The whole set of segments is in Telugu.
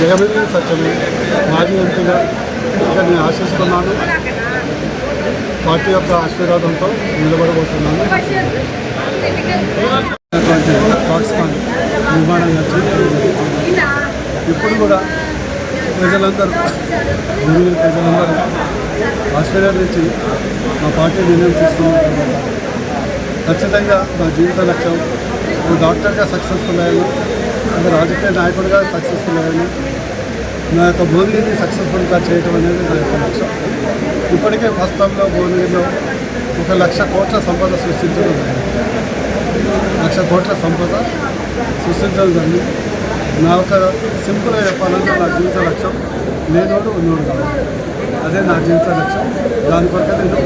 జగమే సత్యమే మాజీ ఎంపీగా ఇక్కడ నేను ఆశిస్తున్నాను. పార్టీ యొక్క ఆశీర్వాదంతో నిలబడబోతున్నాను. పాకిస్తాన్ నిర్మాణం ఇప్పుడు కూడా ప్రజలందరూ గురువు ప్రజలందరూ ఆశీర్వదించి మా పార్టీ నిర్ణయం తీసుకున్న ఖచ్చితంగా నా జీవిత లక్ష్యం ఒక డాక్టర్గా సక్సెస్ఫుల్ అయ్యాను ఒక రాజకీయ నాయకుడిగా సక్సెస్ఫుల్ అయ్యాను నా యొక్క భువనగిరిని సక్సెస్ఫుల్గా చేయటం అనేది నా యొక్క లక్ష్యం. ఇప్పటికే ఫస్ట్ టైంలో భువనగిరిలో ఒక లక్ష కోట్ల సంపద సృష్టించడం జరిగింది. లక్ష కోట్ల సంపద సృష్టించడం జరిగింది. నా యొక్క సింపుల్గా చెప్పాలంటే నా జీవిత లక్ష్యం లేనోడు ఉన్నోడు కావాలి అదే నా జీవిత లక్ష్యం. దాని కొరకు నేను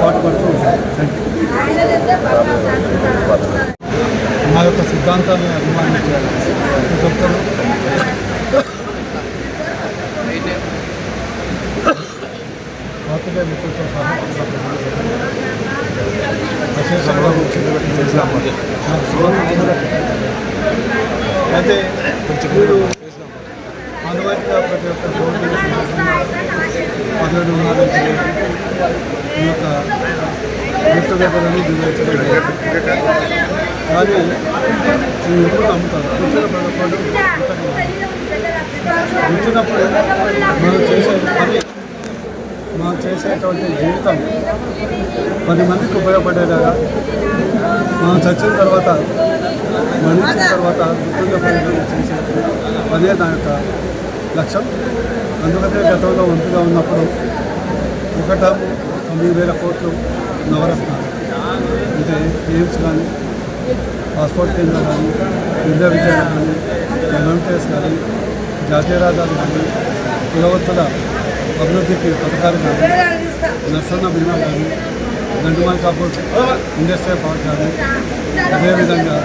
పాటుపడుతూ ఉంటాను. థ్యాంక్ యూ నా యొక్క సిద్ధాంతాన్ని అభిమానించారు ప్రతి ఒక్కరు పాతికే మిత్రులతో సహా విశేషంగా అయితే వీడు అనువైపుగా ప్రతి ఒక్క రోడ్డు పదవి ఉన్నారని తెలియదు. ఈ యొక్క వ్యక్తిగతలను దిగొచ్చడం కానీ నేను ఎప్పుడు అమ్ముతారు పుట్టిన పదకొండు మనం చేసే పని మనం చేసేటువంటి జీవితం పది మందికి ఉపయోగపడేలాగా మనం చచ్చిన తర్వాత మరణించిన తర్వాత మృత్యుంజ చేసే అదే నా యొక్క లక్ష్యం. అందుకనే గతంలో ఒంటిగా ఉన్నప్పుడు ఒకట తొమ్మిది వేల కోట్లు నవరత్నాలు. అంటే ఎయిమ్స్ కానీ పాస్పోర్ట్ కేంద్రం కానీ విద్యా విద్యాలయం కానీ ఎంఎంటీఎస్ కానీ జాతీయ రహదారులు కానీ కులవత్తుల అభివృద్ధికి పథకాలు కానీ నర్సన్న బీమా కానీ గంటుమాల్ కాపూర్ ఇండస్ట్రియల్ పార్క్ కానీ అదేవిధంగా